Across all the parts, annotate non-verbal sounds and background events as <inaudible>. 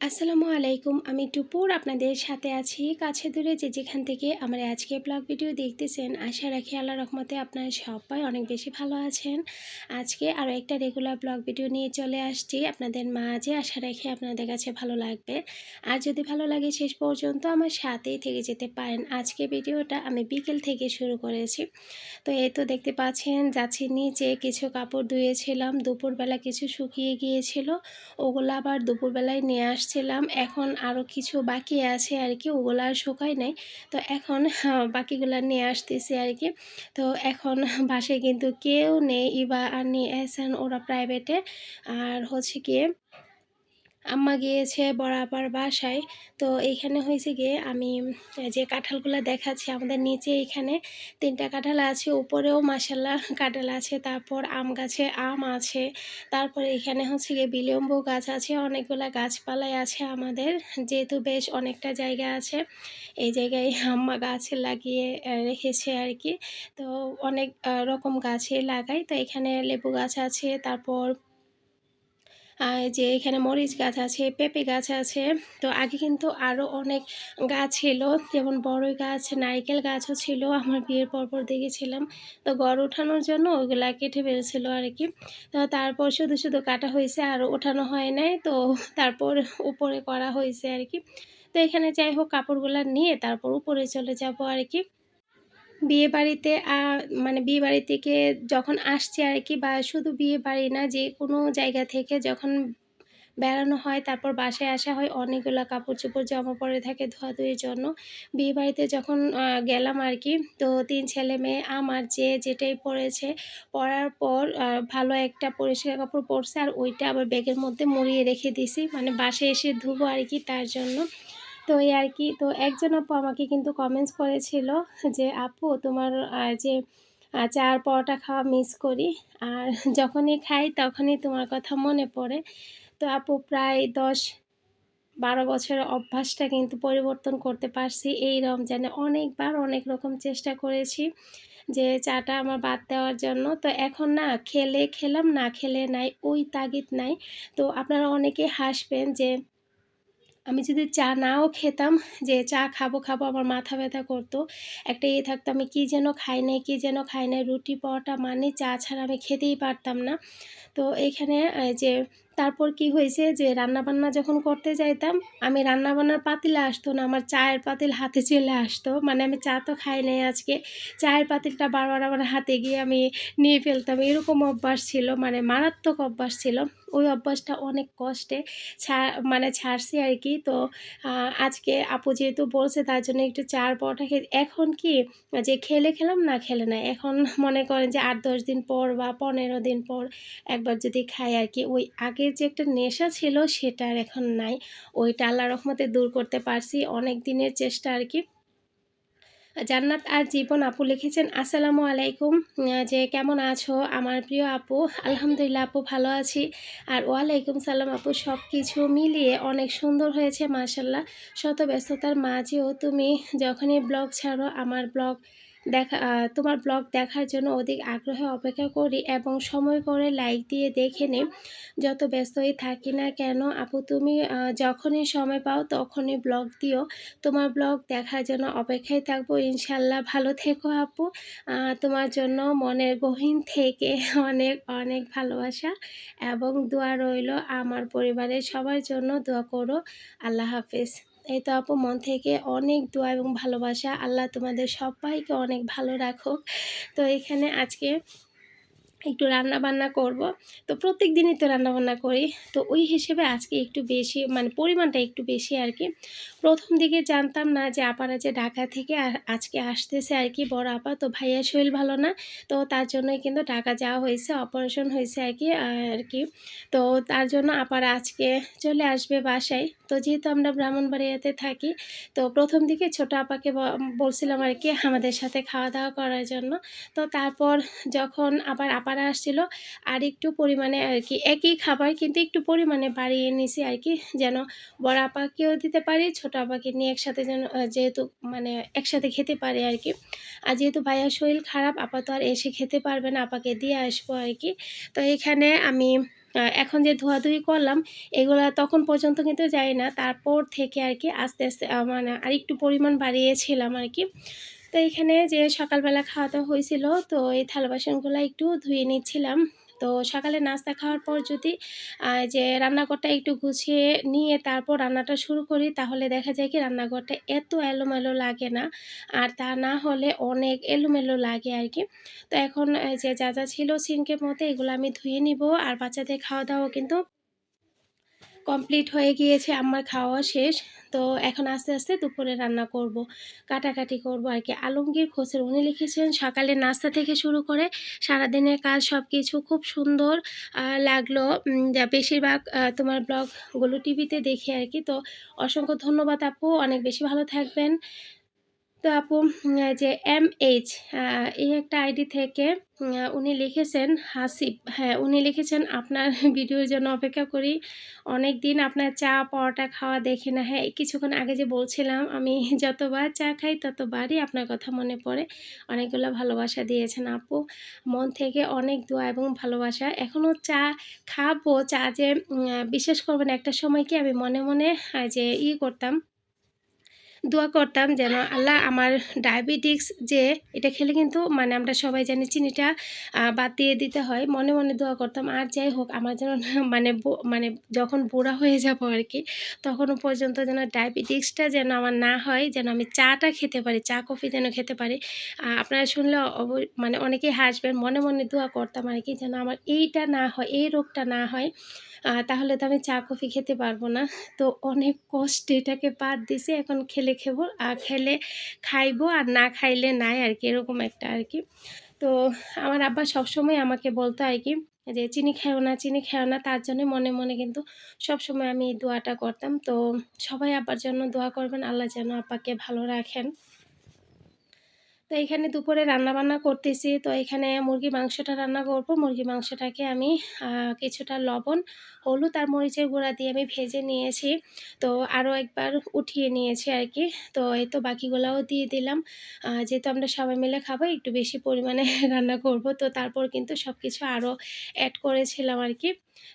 আসসালামু আলাইকুম, আমি টুপুর আপনাদের সাথে আছি কাছে দূরে যে যেখান থেকে আমার আজকে ব্লগ ভিডিও দেখতেছেন। আশা রাখি আল্লাহ রহমতে আপনারা সবাই অনেক বেশি ভালো আছেন। আজকে আরও একটা রেগুলার ব্লগ ভিডিও নিয়ে চলে আসছি। আপনাদের মাঝে আশা রাখি আপনাদের কাছে ভালো লাগবে। আর যদি ভালো লাগে শেষ পর্যন্ত আমার সাথেই থেকে যেতে পারেন। আজকে ভিডিওটা আমি বিকেল থেকে শুরু করেছি। তো এই তো দেখতে পাচ্ছেন, যাচ্ছি নিচে কিছু কাপড় ধুয়েছিলাম। দুপুরবেলা কিছু শুকিয়ে গিয়েছিল। ওগুলো আবার দুপুরবেলায় নিয়ে আস আসছিলাম। এখন আরও কিছু বাকি আছে আর কি ওগুলো আর শোকাই নাই। তো এখন বাকিগুলো নিয়ে আসতেছি আর কি তো এখন বাসায় কিন্তু কেউ নেই, ইবা আর নিয়ে এসেন ওরা প্রাইভেটে আর হচ্ছে গিয়ে আম্মা গিয়েছে বরাবর বাসায়। তো এইখানে হয়েছে গিয়ে আমি, যে কাঁঠালগুলো দেখাচ্ছি আমাদের নিচে এখানে তিনটা কাঁঠাল আছে, উপরেও মাসাল্লাহ কাঁঠাল আছে, তারপর আম গাছে আম আছে, তারপর এখানে হচ্ছে গিয়ে বিলম্ব গাছ আছে, অনেকগুলো গাছপালাই আছে আমাদের, যেহেতু বেশ অনেকটা জায়গা আছে, এই জায়গায় আম্মা গাছ লাগিয়ে রেখেছে আর কি তো অনেক রকম গাছে লাগাই, তো এখানে লেবু গাছ আছে, তারপর যে এখানে মরিচ গাছ আছে, পেঁপে গাছ আছে। তো আগে কিন্তু আরও অনেক গাছ ছিল, যেমন বড়ই গাছ, নারকেল গাছও ছিল, আমার বিয়ের পরপর দেখেছিলাম। তো গড় ওঠানোর জন্য ওইগুলা কেটে ফেলছিল আর কি তো তারপর শুধু শুধু কাটা হয়েছে, আর ওঠানো হয় নাই। তো তারপর উপরে করা হয়েছে আর কি তো এখানে যাই হোক, কাপড়গুলো নিয়ে তারপর উপরে চলে যাব আর কি বিয়ে বাড়িতে মানে বিয়ে বাড়ি থেকে যখন আসছে আর কি, বা শুধু বিয়ে বাড়ি না, যে কোনো জায়গা থেকে যখন বেড়ানো হয়, তারপর বাসায় আসা হয়, অনেকগুলো কাপড় চোপড় জমা পড়ে থাকে ধোয়াধুয়ির জন্য। বিয়ে বাড়িতে যখন গেলাম আর কি, তো তিন ছেলে মেয়ে, আমার যে যেটাই পরেছে, পরার পর ভালো একটা পরিষ্কার কাপড় পরছে, আর ওইটা আবার ব্যাগের মধ্যে মুড়িয়ে রেখে দিছি মানে বাসায় এসে ধুবো আর কি তার জন্য। তো এই আর কি, তো একজন আপু আমাকে কিন্তু কমেন্টস করেছিল যে, আপু, তোমার যে চার পরোটা খাওয়া মিস করি, আর <laughs> যখনই খাই তখনই তোমার কথা মনে পড়ে। তো আপু প্রায় দশ বারো বছরের অভ্যাসটা কিন্তু পরিবর্তন করতে পারছি। এই রমজানে অনেকবার অনেক রকম চেষ্টা করেছি যে, চাটা আমার বাদ দেওয়ার জন্য। তো এখন না, খেলে খেলাম, না খেলে নাই, ওই তাগিদ নাই। তো আপনারা অনেকে হাসবেন যে আমি যদি চা নাও খেতাম, যে চা খাব খাব, আমার মাথা ব্যথা করতো। একটা ইয়ে থাকতো, আমি কী যেন খাই নাই, কী যেন খাই নাই, রুটি পাওয়াটা মানে চা ছাড়া আমি খেতেই পারতাম না। তো এখানে যে তারপর কি হয়েছে, যে রান্নাবান্না যখন করতে যাইতাম, আমি রান্নাবান্নার পাতিলে আসতো না, আমার চায়ের পাতিল হাতে চলে আসতো। মানে আমি চা তো খাই নাই আজকে, চায়ের পাতিলটা বারবার আমার হাতে গিয়ে আমি নিয়ে ফেলতাম। এরকম অভ্যাস ছিল মানে মারাত্মক অভ্যাস ছিল। ওই অভ্যাসটা অনেক কষ্টে ছাড় মানে ছাড়ছি আর কি। তো আজকে আপু যেহেতু বলছে তার জন্য একটু চার পরোটা খেয়ে, এখন কি যে খেলে খেলাম না খেলে না, এখন মনে করেন যে আট দশ দিন পর বা পনেরো দিন পর একবার যদি খাই আর কি, ওই আগের যে একটা নেশা ছিল সেটা আর এখন নাই। ওইটা আল্লাহ রহমতে দূর করতে পারছি, অনেক দিনের চেষ্টা আর কি। জান্নাত আর জীবন আপু লিখেছেন, আসসালামু আলাইকুম। যে কেমন আছো? আমার প্রিয় আপু, আলহামদুলিল্লাহ আপু ভালো আছি। আর ওয়ালাইকুম সালাম আপু সব কিছু মিলিয়ে অনেক সুন্দর হয়েছে মাশাল্লাহ শত ব্যস্ততার মাঝেও তুমি যখনই ব্লগ ছাড়ো, আমার ব্লগ দেখা তোমার ব্লগ দেখার জন্য অধিক আগ্রহে অপেক্ষা করি এবং সময় করে লাইক দিয়ে দেখে নিই। যত ব্যস্তই থাকি না কেন, আপু তুমি যখনই সময় পাও তখনই ব্লগ দিও। তোমার ব্লগ দেখার জন্য অপেক্ষায় থাকব। ইনশাল্লাহ ভালো থেকো আপু। তোমার জন্য মনের গহীন থেকে অনেক অনেক ভালোবাসা এবং দোয়া রইল। আমার পরিবারের সবার জন্য দোয়া করো। আল্লাহ হাফিজ। এই তো আপু, মন থেকে অনেক দোয়া এবং ভালোবাসা। আল্লাহ তোমাদের সবাইকে অনেক ভালো রাখো তো এখানে আজকে একটু রান্না বান্না করব। তো প্রত্যেক দিনই তো রান্না বান্না করি। তো ওই হিসেবে আজকে একটু বেশি মানে পরিমাণটা একটু বেশি আর কি। প্রথম দিকে জানতাম না যে আপারা যে ঢাকা থেকে আজকে আসতেছে আর কি বড় আপা। তো ভাইয়ার শরীর ভালো না। তো তার জন্যই কিন্তু ঢাকা যাওয়া হয়েছে অপারেশন হয়েছে আর কি আর কি। তো তার জন্য আপারা আজকে চলে আসবে বাসায়। তো যেহেতু আমরা ব্রাহ্মণবাড়িয়াতে থাকি, তো প্রথম দিকে ছোট আপাকে বলছিলাম আর কি আমাদের সাথে খাওয়া দাওয়া করার জন্য। তো তারপর যখন আবার আপারা আসছিল, আর একটু পরিমাণে আর কি একই খাবার কিন্তু একটু পরিমাণে বাড়িয়ে নিছি আর কি, যেন বড় আপাকেও দিতে পারি, ছোট আপাকে নিয়ে একসাথে যেন যেহেতু মানে একসাথে খেতে পারে আর কি। আর যেহেতু ভাইয়ার শরীর খারাপ, আপা তো আর এসে খেতে পারবে না, আপাকে দিয়ে আসব আর কি। তো এখানে আমি এখন যে ধোয়াধুয়ি করলাম, এগুলো তখন পর্যন্ত কিন্তু যাই না। তারপর থেকে আর কি আস্তে আস্তে মানে আরেকটু পরিমাণ বাড়িয়েছিলাম আর কি। তো এখানে যে সকালবেলা খাওয়া দাওয়া হয়েছিল, তো এই থালা বাসনগুলো একটু ধুয়ে নিচ্ছিলাম। তো সকালে নাস্তা খাওয়ার পর যদি যে রান্নাঘরটা একটু গুছিয়ে নিয়ে তারপর রান্নাটা শুরু করি, তাহলে দেখা যায় কি রান্নাঘরটা এত এলোমেলো লাগে না। আর তা না হলে অনেক এলোমেলো লাগে আর কি। তো এখন যে যা যা ছিল সিঙ্কের মধ্যে এগুলো আমি ধুয়ে নিব। আর বাচ্চাদের খাওয়া দাওয়া কিন্তু কমপ্লিট হয়ে গিয়েছে, আমার খাওয়া শেষ। তো এখন আস্তে আস্তে দুপুরে রান্না করব, কাটাকাটি করব আর কি। আলমগীর খোসের, উনি লিখেছেন, সকালে নাস্তা থেকে শুরু করে সারাদিনের কাজ সব কিছু খুব সুন্দর লাগল। বেশিরভাগ তোমার ব্লগগুলো টিভিতে দেখি আর কি। তো অসংখ্য ধন্যবাদ আপু, অনেক বেশি ভালো থাকবেন। তো আপু যে এম এইচ এই একটা আইডি থেকে উনি লিখেছেন হাসিব। হ্যাঁ উনি লিখেছেন, আপনার <laughs> ভিডিওর জন্য অপেক্ষা করি। অনেক দিন আপনার চা, পরোটা খাওয়া দেখি না। হ্যাঁ কিছুক্ষণ আগে যে বলছিলাম, আমি <laughs> যতবার চা খাই, ততবারই আপনার কথা মনে পড়ে। অনেকগুলো ভালোবাসা দিয়েছেন আপু। মন থেকে অনেক দোয়া এবং ভালোবাসা। এখনও চা খাব। চা যে বিশ্বাস করবেন, একটা সময় কি আমি মনে মনে যে ই করতাম দোয়া করতাম যেন আল্লাহ আমার ডায়াবেটিক্স যে, এটা খেলে কিন্তু মানে আমরা সবাই জানি চিনিটা বাদ দিয়ে দিতে হয়। মনে মনে দোয়া করতাম। আর যাই হোক, আমার যেন <laughs> মানে মানে যখন বুড়া হয়ে যাব আর কি তখনও পর্যন্ত যেন ডায়াবেটিক্সটা যেন আমার না হয়, যেন আমি চাটা খেতে পারি, চা, কফি যেন খেতে পারি। আপনারা শুনলে অব মানে অনেকেই হাসবেন, মনে মনে দোয়া করতাম আর কি যেন আমার এইটা না হয়, এই রোগটা না হয়। তাহলে তো আমি চা, কফি খেতে পারব না। তো অনেক কষ্টে এটাকে বাদ দিছে এখন খেলে খেবো আর খেলে খাইবো আর না খাইলে নাই আর কি এরকম একটা আর কি তো আমার আব্বা সবসময় আমাকে বলতো আর কি যে, চিনি খেও না, চিনি খেও না। তার জন্য মনে মনে কিন্তু সবসময় আমি এই দোয়াটা করতাম। তো সবাই আব্বার জন্য দোয়া করবেন, আল্লাহ যেন আব্বাকে ভালো রাখেন। তো এখানে দুপুরে রান্না বান্না করতেছি। তো এখানে মুরগি মাংসটা রান্না করব। মুরগি মাংসটাকে আমি কিছুটা লবণ, হলুদ আর মরিচের গুঁড়া দিয়ে আমি ভেজে নিয়েছি। তো আরও একবার উঠিয়ে নিয়েছি আর কি। তো এই তো বাকিগুলোও দিয়ে দিলাম। যেহেতু আমরা সবাই মিলে খাব, একটু বেশি পরিমাণে <laughs> রান্না করব। তো তারপর কিন্তু সব কিছু আরও অ্যাড করেছিলাম আর কি।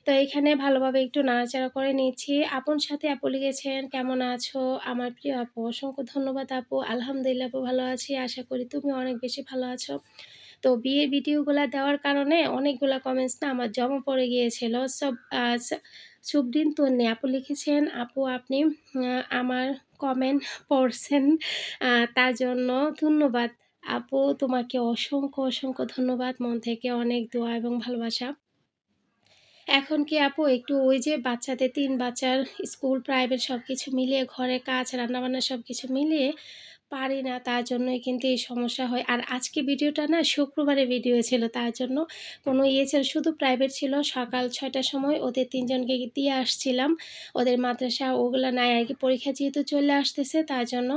তো এখানে ভালোভাবে একটু নাড়াচাড়া করে নিচ্ছি। আপন সাথে আপু লিখেছেন, কেমন আছো? আমার প্রিয় আপু, অসংখ্য ধন্যবাদ আপু। আলহামদুলিল্লাহ আপু ভালো আছি, আশা করি তুমি অনেক বেশি ভালো আছো। তো বিয়ের ভিডিওগুলো দেওয়ার কারণে অনেকগুলো কমেন্টস না আমার জমা পড়ে গিয়েছিল। সব সুবদিন তন্নি। আপু লিখেছেন, আপু, আপনি আমার কমেন্ট পড়ছেন তার জন্য ধন্যবাদ। আপু, তোমাকে অসংখ্য অসংখ্য ধন্যবাদ। মন থেকে অনেক দোয়া এবং ভালোবাসা। এখন কি আপু একটু ওই যে বাচ্চাদের, তিন বাচ্চার স্কুল, প্রাইভেট সব কিছু মিলিয়ে, ঘরে কাজ, রান্নাবান্না সব কিছু মিলিয়ে পারি না, তার জন্যই কিন্তু এই সমস্যা হয়। আর আজকে ভিডিওটা না শুক্রবারে ভিডিও ছিল, তার জন্য কোনো ইয়ে ছিল, শুধু প্রাইভেট ছিল। সকাল ছয়টার সময় ওদের তিনজনকে দিয়ে আসছিলাম। ওদের মাদ্রাসা ওগুলো নাই, আর কি পরীক্ষা যেহেতু চলে আসতেছে, তার জন্য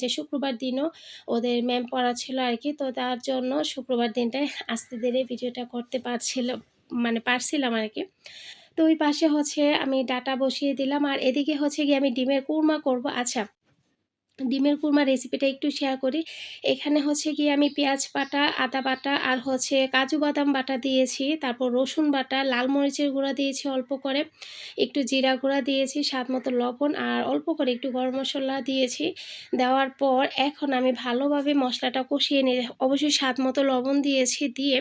যে শুক্রবার দিনও ওদের ম্যাম পড়া ছিল আর কি, তো তার জন্য শুক্রবার দিনটায় আসতে ধীরে ভিডিওটা করতে পারছিল মানে পারছিলাম আর কি। তো ওই পাশে হচ্ছে আমি ডাটা বসিয়ে দিলাম আর এদিকে হচ্ছে গিয়ে আমি ডিমের কুরমা করব। আচ্ছা ডিমের কুরমা রেসিপিটা একটু শেয়ার করি। এখানে হচ্ছে গিয়ে আমি পেঁয়াজ বাটা, আদা বাটা আর হচ্ছে কাজু বাদাম বাটা দিয়েছি। তারপর রসুন বাটা, লাল মরিচের গুঁড়া দিয়েছি অল্প করে। একটু জিরা গুঁড়া দিয়েছি, স্বাদ মতো লবণ আর অল্প করে একটু গরম মশলা দিয়েছি। দেওয়ার পর এখন আমি ভালোভাবে মশলাটা কষিয়ে নিয়ে, অবশ্যই স্বাদ মতো লবণ দিয়েছি, দিয়ে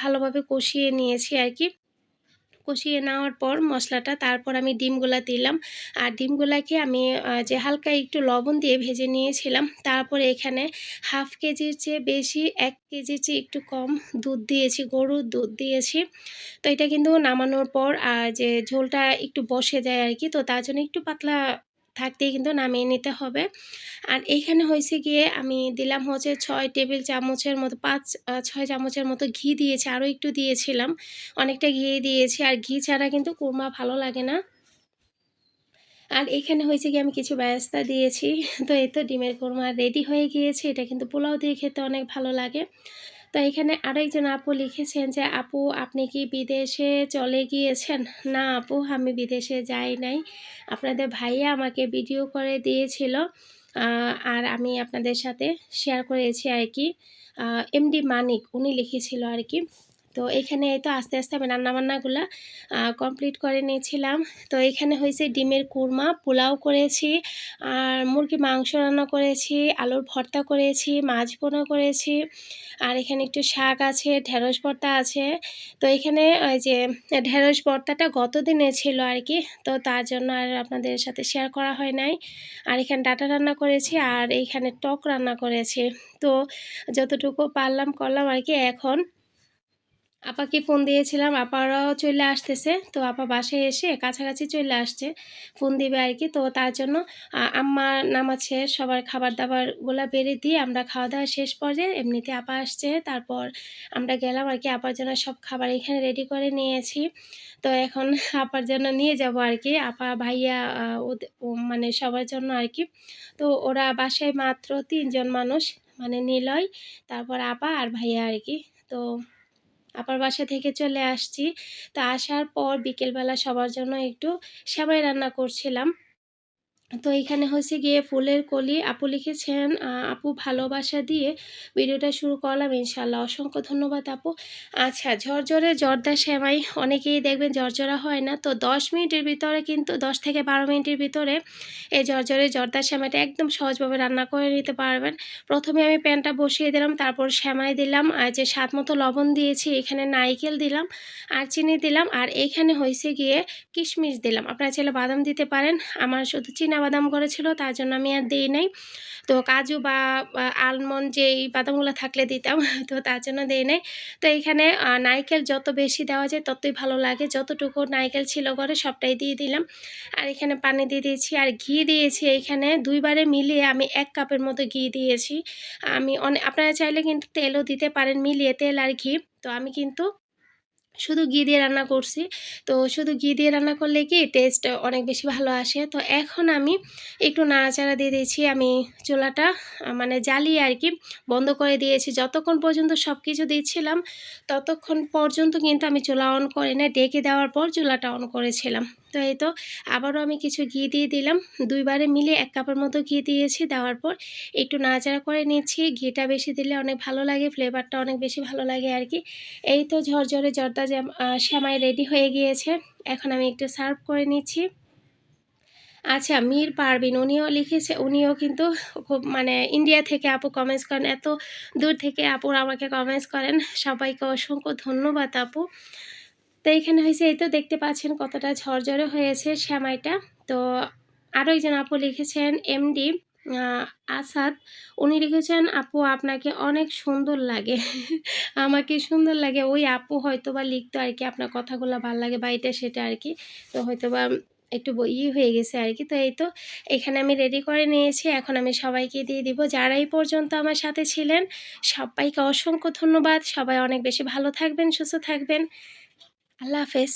ভালোভাবে কষিয়ে নিয়েছি আর কি। কষিয়ে নেওয়ার পর মশলাটা তারপর আমি ডিমগুলা দিলাম। আর ডিমগুলাকে আমি যে হালকা একটু লবণ দিয়ে ভেজে নিয়েছিলাম, তারপর এখানে হাফ কেজির চেয়ে বেশি, এক কেজির চেয়ে একটু কম দুধ দিয়েছি, গরুর দুধ দিয়েছি। তো এটা কিন্তু নামানোর পর যে ঝোলটা একটু বসে যায় আর কি, তো তার জন্য একটু পাতলা থাকতেই কিন্তু নামিয়ে নিতে হবে। আর এইখানে হয়েছে গিয়ে আমি দিলাম হচ্ছে ছয় টেবিল চামচের মতো, পাঁচ ছয় চামচের মতো ঘি দিয়েছি, আরও একটু দিয়েছিলাম। অনেকটা ঘি দিয়েছি, আর ঘি ছাড়া কিন্তু কুরমা ভালো লাগে না। আর এখানে হয়েছে কি আমি কিছু ব্যবস্থা দিয়েছি। তো এই তো ডিমের কোরমা রেডি হয়ে গিয়েছে, এটা কিন্তু পোলাও দিয়ে খেতে অনেক ভালো লাগে। তো এখানে আরেকজন আপু লিখেছেন যে, আপু, আপনি কি বিদেশে চলে গিয়েছেন? না আপু, আমি বিদেশে যাই নাই। আপনাদের ভাইয়া আমাকে ভিডিও করে দিয়েছিল আর আমি আপনাদের সাথে শেয়ার করেছি আর কি। এমডি মানিক, উনি লিখেছিল আর কি। তো এখানে এই তো আস্তে আস্তে আমি রান্নাবান্নাগুলো কমপ্লিট করে নিয়েছিলাম। তো এখানে হয়েছে ডিমের কুরমা, পোলাও করেছি, আর মুরগি মাংস রান্না করেছি, আলুর ভর্তা করেছি, মাছ বোনা করেছি, আর এখানে একটু শাক আছে, ঢেঁড়স ভর্তা আছে। তো এখানে ওই যে ঢেঁড়স ভর্তাটা গত দিনে ছিল আর কি, তো তার জন্য আর আপনাদের সাথে শেয়ার করা হয় নাই। আর এখানে ডাটা রান্না করেছি, আর এইখানে টক রান্না করেছি। তো যতটুকু পারলাম করলাম আর কি, এখন আপাকে ফোন দিয়েছিলাম, আপারাও চলে আসতেছে। তো আপা বাসায় এসে কাছাকাছি চলে আসছে ফোন দিবে আর কি তো তার জন্য আম্মা নামাচ্ছে সবার খাবার দাবারগুলো বেড়ে দিয়ে আমরা খাওয়া দাওয়া শেষ পর্যায়ে এমনিতে আপা আসছে। তারপর আমরা গেলাম আর কি আপার জন্য সব খাবার এখানে রেডি করে নিয়েছি। তো এখন আপার জন্য নিয়ে যাব আর কি আপা ভাইয়া মানে সবার জন্য আর কি তো ওরা বাসায় মাত্র তিনজন মানুষ মানে নিলয়, তারপর আপা আর ভাইয়া আর কি তো আপার বাসা থেকে চলে আসছি। তা আসার পর বিকেলবেলা সবার জন্য একটু সেবাই রান্না করছিলাম। তো এখানে হচ্ছে গিয়ে ফুলের কলি আপু লিখেছেন আপু ভালোবাসা দিয়ে ভিডিওটা শুরু করলাম ইনশাল্লাহ অসংখ্য ধন্যবাদ আপু। আচ্ছা ঝরঝরে জর্দা সেমাই, অনেকেই দেখবেন ঝরঝরা হয় না। তো দশ মিনিটের ভিতরে কিন্তু, দশ থেকে বারো মিনিটের ভিতরে এই ঝরঝরে জর্দা সেমাইটা একদম সহজভাবে রান্না করে নিতে পারবেন। প্রথমে আমি প্যানটা বসিয়ে দিলাম, তারপর সেমাই দিলাম, আর যে স্বাদ মতো লবণ দিয়েছি, এখানে নাইকেল দিলাম, আর চিনি দিলাম, আর এখানে হয়েছে গিয়ে কিশমিশ দিলাম। আপনারা চাইলে বাদাম দিতে পারেন, আমার শুধু চীনা বাদাম করেছিল, তার জন্য আমি আর দিই নাই। তো কাজু বা আলমন্ড যেই বাদামগুলো থাকলে দিতাম, <laughs> তো তার জন্য দিই নাই। তো এইখানে নারকেল যত বেশি দেওয়া যায়, ততই ভালো লাগে। যতটুকু নারকেল ছিল ঘরে, সবটাই দিয়ে দিলাম। আর এখানে পানি দিয়ে দিয়েছি, আর ঘি দিয়েছি এইখানে দুইবারে মিলিয়ে আমি এক কাপের মতো ঘি দিয়েছি। আমি অনেক আপনারা চাইলে কিন্তু তেলও দিতে পারেন, মিলিয়ে তেল আর ঘি। তো আমি কিন্তু শুধু ঘি দিয়ে রান্না করছি। তো শুধু ঘি দিয়ে রান্না করলে কি টেস্ট অনেক বেশি ভালো আসে। তো এখন আমি একটু নাড়াচাড়া দিয়ে দিয়েছি। আমি চুলাটা মানে জ্বালিয়ে আর কি বন্ধ করে দিয়েছি। যতক্ষণ পর্যন্ত সব কিছু দিচ্ছিলাম, ততক্ষণ পর্যন্ত কিন্তু আমি চুলা অন করে না ডেকে দেওয়ার পর চুলাটা অন করেছিলাম। তো এই তো? আবারও আমি কিছু ঘি দিয়ে দিলাম। দুইবারে মিলে এক কাপের মতো ঘি দিয়েছি। দেওয়ার পর একটু নাড়াচাড়া করে নিচ্ছি। ঘিটা বেশি দিলে অনেক ভালো লাগে, ফ্লেভারটা অনেক বেশি ভালো লাগে আর কি। এই তো ঝরঝরে জর্দা শ্যামাই রেডি হয়ে গিয়েছে। এখন আমি একটু সার্ভ করে নিচ্ছি। আচ্ছা মীর পারবিন উনিও লিখেছে, উনিও কিন্তু খুব মানে ইন্ডিয়া থেকে আপু কমেন্টস করেন। এত দূর থেকে আপুর আমাকে কমেন্টস করেন। সবাইকে অসংখ্য ধন্যবাদ আপু। তো এখানে হয়েছে, এই তো দেখতে পাচ্ছেন কতটা ঝরঝরে হয়েছে শ্যামাইটা। তো আরও একজন আপু লিখেছেন এমডি আসাদ। উনি লিখেছেন, আপু, আপনাকে অনেক সুন্দর লাগে। <laughs> আমাকে সুন্দর লাগে। ওই আপু হয়তো বা লিখতো আর কি, আপনার কথাগুলো ভালো লাগে বা এটা সেটা আর কি। তো হয়তো বা একটু ই হয়ে গেছে আর কি। তো এই তো এখানে আমি রেডি করে নিয়েছি। এখন আমি সবাইকে দিয়ে দিব। যারা এই পর্যন্ত আমার সাথে ছিলেন, সবাইকে অসংখ্য ধন্যবাদ। সবাই অনেক বেশি ভালো থাকবেন, সুস্থ থাকবেন। আল্লাহ হাফেজ।